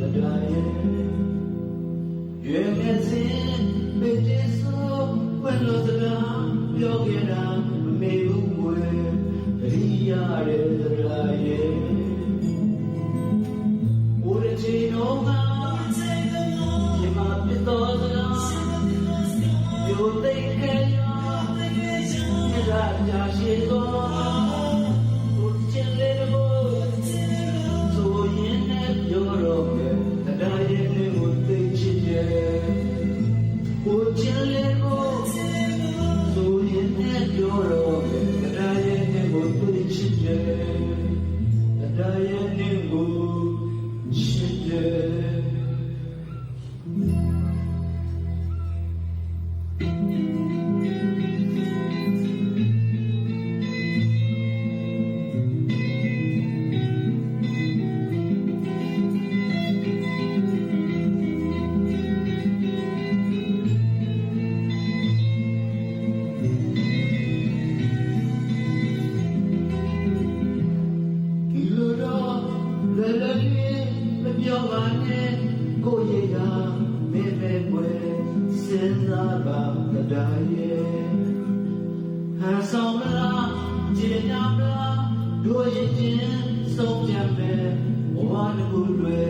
ရဲ့ဘာကြောင့်များတွေ့မခံလဲဘုံလိုလား yeah. စဉ်းစားပါတရားရဲ့ဟန်ဆောင်မလားကြည်ညာမလားတို့ရဲ့ချင်းဆုံးဖြတ်မယ်ဘဝတစ်ခုတွေ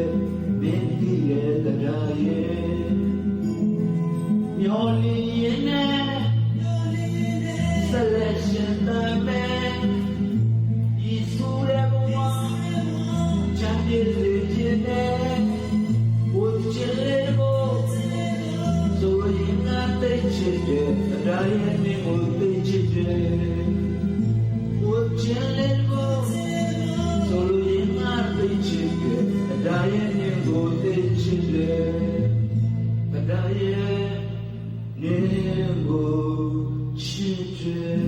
မင်းဒီရဲ့တရားရဲ့မျောလင်းရင်နဲ့ selection time ဤ ချစ်တယ်အတိုင်းနဲ့ကိုသိချစ်တယ်ဘုချစ်လေကိုဆိုရင်ငါသိချစ်တယ်အတိုင်းနဲ့ကိုသိချစ်တယ်အတိုင်းနဲ့ကိုချစ်တယ်